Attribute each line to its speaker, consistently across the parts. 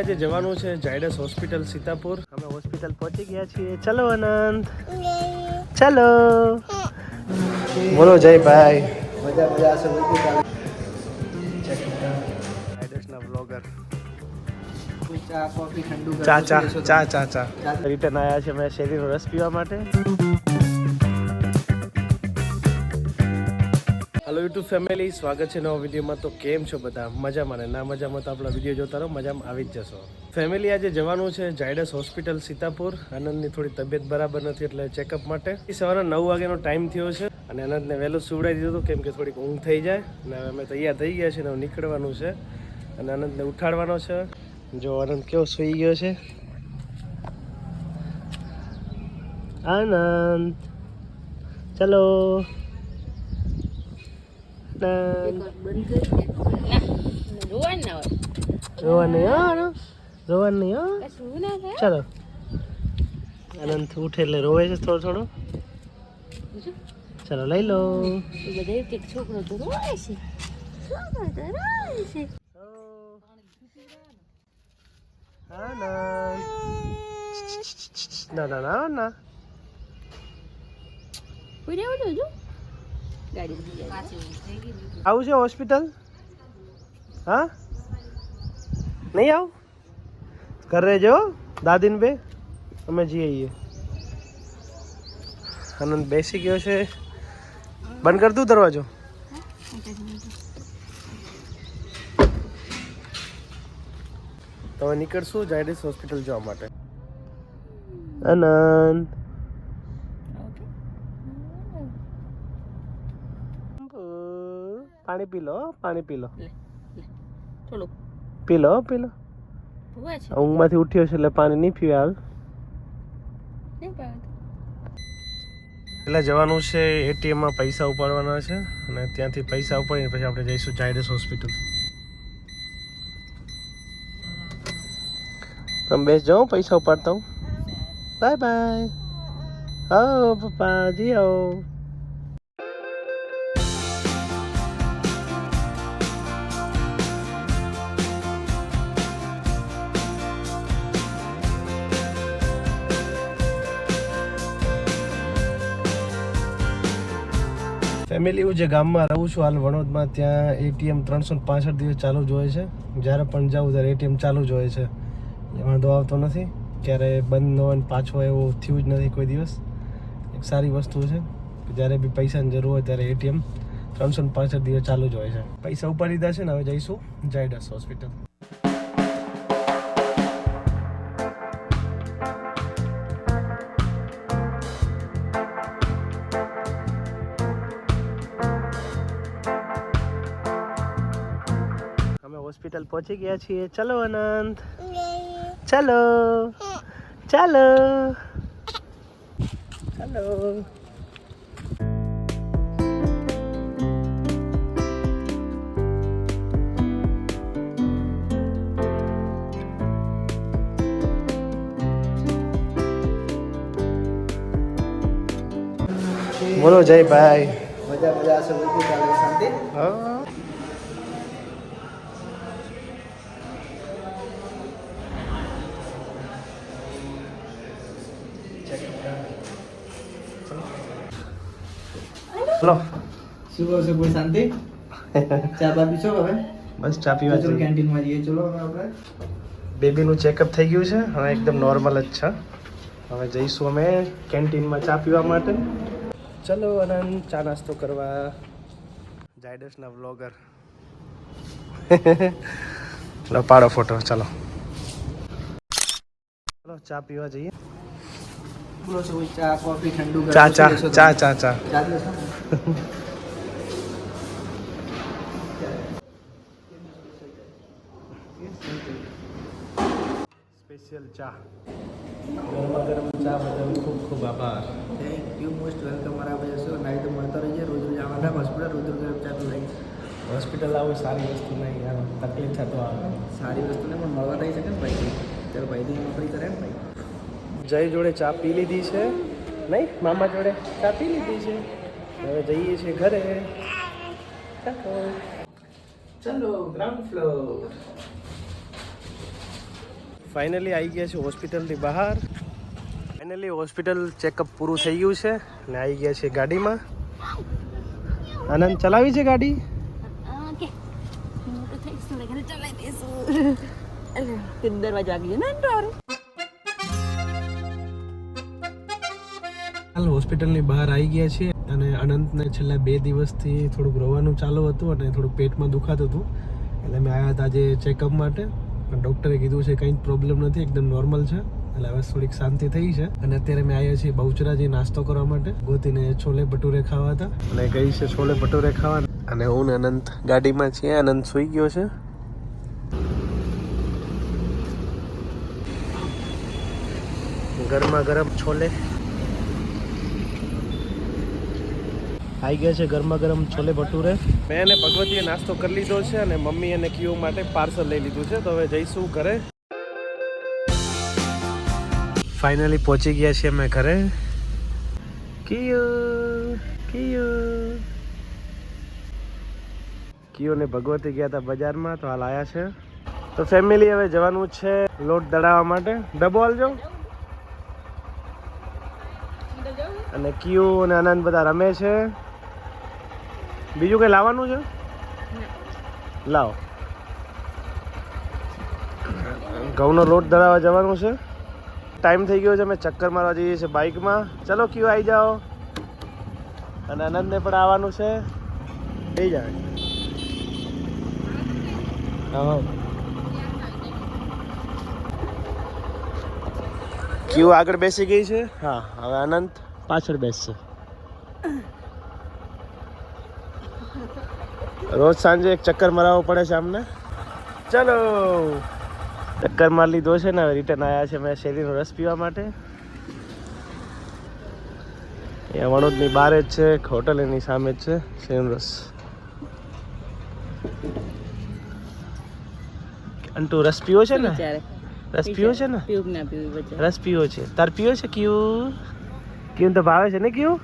Speaker 1: આજે જવાનું છે જાયડસ હોસ્પિટલ સીતાપુર. અમે હોસ્પિટલ પહોંચી ગયા છીએ. ચલો અનંત. ચલો. બોલો જય ભાઈ.
Speaker 2: મજા મજા ચાલે
Speaker 1: ઝાયડસના બ્લોગર
Speaker 2: ચા કોફી ઠંડુ
Speaker 1: ચા ચા ચા ચા ચા. રિટર્ન આવ્યા છે મેં શેરીનો રસ પીવા માટે. હેલો યુટ્યુબ ફેમિલી સ્વાગત છે નવા વિડીયોમાં. તો કેમ છો બધા? મજામાં ને? ના મજામાં તો આપણા વીડિયો જોતા રહો, મજામાં આવી જ જશો. ફેમિલી આજે જવાનું છે ઝાયડસ હોસ્પિટલ સીતાપુર. આનંદની થોડી તબિયત બરાબર નથી એટલે ચેકઅપ માટે. એ સવારે નવ વાગ્યાનો ટાઈમ થયો છે અને આનંદને વહેલું સુવડાવી દીધું કેમ કે થોડીક ઊંઘ થઈ જાય. અને અમે તૈયાર થઈ ગયા છે ને નીકળવાનું છે. અને આનંદને ઉઠાડવાનો છે. જો આનંદ કેવો સૂઈ ગયો છે. આનંદ! ચલો આનંદ રોવા નહીં હો આનંદ. રોવા નહીં હો ચલો આનંદ ઉઠે એટલે રોવે છે થોડો થોડો ચાલો લઈ લો
Speaker 3: છોકરો તો રોય છે છોકરો તો રોય છે
Speaker 1: ના ના ના ના આવું છે હોસ્પિટલ? હા? નહીં આવું? ઘરે રહેજો દાદીને બે. અમે જઈ આવીએ. આનંદ બેસી ગયો છે. બંધ કર દઉં દરવાજો. તમે નીકળશું જાયડીસ હોસ્પિટલ જવા માટે. આનંદ. પાણી પી લો પાણી પી લો.
Speaker 3: થોડું
Speaker 1: પી લો પી લો.
Speaker 3: ભૂવા છે.
Speaker 1: ઊંઘમાંથી ઉઠ્યો છે એટલે પાણી નહીં પીવે હાલ. એટલે જવાનું છે એટીએમમાં પૈસા ઉપાડવાના છે અને ત્યાંથી પૈસા ઉપાડીને પછી આપણે જઈશું ચાઇડસ હોસ્પિટલ તમે બેસ જાઓ પૈસા ઉપાડતા હું બાય બાય. આવો પપ્પા જી આવો. ફેમિલી હું જે ગામમાં રહું છું, હાલ વણોદમાં ત્યાં એટીએમ ત્રણસો પાસઠ દિવસ ચાલુ જ હોય છે. જ્યારે પણ જાઉં ત્યારે એટીએમ ચાલુ જ હોય છે. વાંધો આવતો નથી. ક્યારે બંધ ન હોય પાછો એવું થયું જ નથી કોઈ દિવસ. એક સારી વસ્તુ છે જ્યારે બી પૈસાની જરૂર હોય ત્યારે એટીએમ ત્રણસો પાસઠ દિવસ ચાલુ જ હોય છે. પૈસા ઉપાડી દીધા છે ને, હવે જઈશું. જાયડસ હોસ્પિટલ. હોસ્પિટલ પહોંચી ગયા છીએ. ચલો અનંત. ચલો. ચાલો. ચાલો. બોલો જય ભાઈ
Speaker 2: મજા મજા હશે બધું ચાલે શાંતિ
Speaker 1: હા હલો
Speaker 2: શું કહો છો કોઈ શાંતિ? ચા બા પીશો હવે?
Speaker 1: બસ ચા પીવા
Speaker 2: ચલો
Speaker 1: જઈએ.
Speaker 2: કેન્ટીનમાં જઈએ. ચલો હવે આપણે.
Speaker 1: બેબીનું ચેકઅપ થઈ ગયું છે. હવે એકદમ નોર્મલ જ છે. હવે જઈશું અમે કેન્ટીનમાં ચા પીવા માટે. ચલો અનંત ચા નાસ્તો કરવા. જાયડસના વ્લોગર. ચલો પાડો ફોટો. ચલો. ચલો ચા પીવા જઈએ.
Speaker 2: ચા કોફી ઠંડુ
Speaker 1: ચા ચા ચા ચા ચા? સ્પેશિયલ ચા. ગરમા ગરમ ચા બદલ ખૂબ ખૂબ આભાર.
Speaker 2: થેન્ક યુ મોસ્ટ વેલકમ ભાઈ છો નાઈ તો મળતો રહીએ રોજ રોજ આવવાના હોસ્પિટલ રોજ રોજ ચા તો લઈ
Speaker 1: હોસ્પિટલ આવું સારી વસ્તુ નહીં યાર તકલીફ થતો આવે.
Speaker 2: સારી વસ્તુને પણ મળવા નહીં શકે ને ભાઈ ત્યારે ભાઈ નોકરી કરે ને ભાઈ.
Speaker 1: જય જોડે ચા પી લીધી છે? નહીં? મામા જોડે ચા પી લીધી છે? હવે જઈએ છીએ ઘરે. ચલો. ગ્રાઉન્ડ ફ્લોર ફાઇનલી આવી ગયા છે હોસ્પિટલની બહાર. ફાઇનલી હોસ્પિટલ ચેકઅપ પૂરું થઈ ગયું છે ને આવી ગયા છે ગાડીમાં. આનંદ ચલાવી છે ગાડી?
Speaker 3: ને દરવાજો આગળ ને ડોર
Speaker 1: હાલ હોસ્પિટલની બહાર આવી ગયા છે અને અનંતને છેલ્લા બે દિવસથી થોડુંક રોવાનું ચાલુ હતું અને થોડુંક પેટમાં દુખાતું હતું. એટલે મેં આવ્યા હતા આજે ચેકઅપ માટે. પણ ડૉક્ટરે કીધું છે કંઈ પ્રોબ્લેમ નથી, એકદમ નોર્મલ છે. એટલે હવે થોડીક શાંતિ થઈ છે. અને અત્યારે મેં આવ્યા છીએ બહુચરાજી નાસ્તો કરવા માટે. ગોતીને છોલે ભટુરે ખાવા હતા. અને ગઈ છે છોલે ભટુરે ખાવા અને હું ને અનંત ગાડીમાં છીએ. અનંત સૂઈ ગયો છે. ગરમા ગરમ છોલે આવી ગયા છે ગરમા ગરમ છોલે ભટુરે. મેં અને ભગવતીએ નાસ્તો કરી લીધો છે અને મમ્મી અને કીઓ માટે પાર્સલ લઈ લીધું છે. તો હવે જઈશું ઘરે. ફાઇનલી પહોંચી ગયા છીએ અમે ઘરે. કિયુ કિયુ. કિયુ ને ભગવતી ગયા હતા બજારમાં, તો હાલ આવ્યા છે. તો ફેમિલી હવે જવાનું છે લોટ દડાવવા માટે. ડબો હાલજો અને કીઓ અને આનંદ બધા રમે છે. બીજું કઈ લાવવાનું છે? લાવો. ઘઉંનો લોટ ધરાવવા જવાનું છે. ટાઈમ થઈ ગયો છે અમે ચક્કર મારવા જઈએ છીએ બાઇકમાં. ચલો ક્યુ આવી જાઓ. અને આનંદને પણ આવવાનું છે. થઈ જાય હા ક્યુ આગળ બેસી ગઈ છે? હા હવે અનંત પાછળ બેસશે. રોજ સાંજે એક ચક્કર મરાવવો પડે છે અમને ચલો. ચક્કર મારી લીધો છે ને રિટર્ન આવ્યા છે મેં શેરીનો રસ પીવા માટે. અહીંયા વણોદની બહાર જ છે હોટલ એની સામે જ છે શેરીનો રસ. અંટુ રસ પીવો છે ને? રસ પીવો છે ને? રસ પીવો છે. તાર પીવો છે કયું? ક્યુ તો ભાવે છે ને ક્યુ?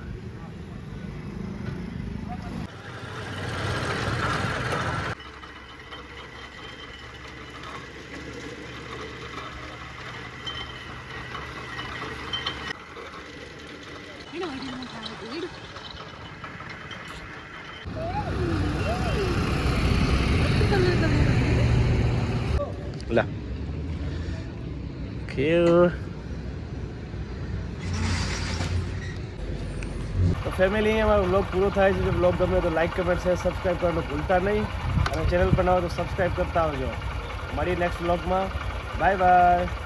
Speaker 1: ક્યુ તો ફેમિલી અમારો બ્લોગ પૂરો થાય છે. જો બ્લોગ ગમે તો લાઈક કમેન્ટ શેર સબસ્ક્રાઈબ કરવાનું ભૂલતા નહીં. અને ચેનલ પર નવા તો સબસ્ક્રાઈબ કરતા આવજો. મળીએ નેક્સ્ટ બ્લોગમાં બાય બાય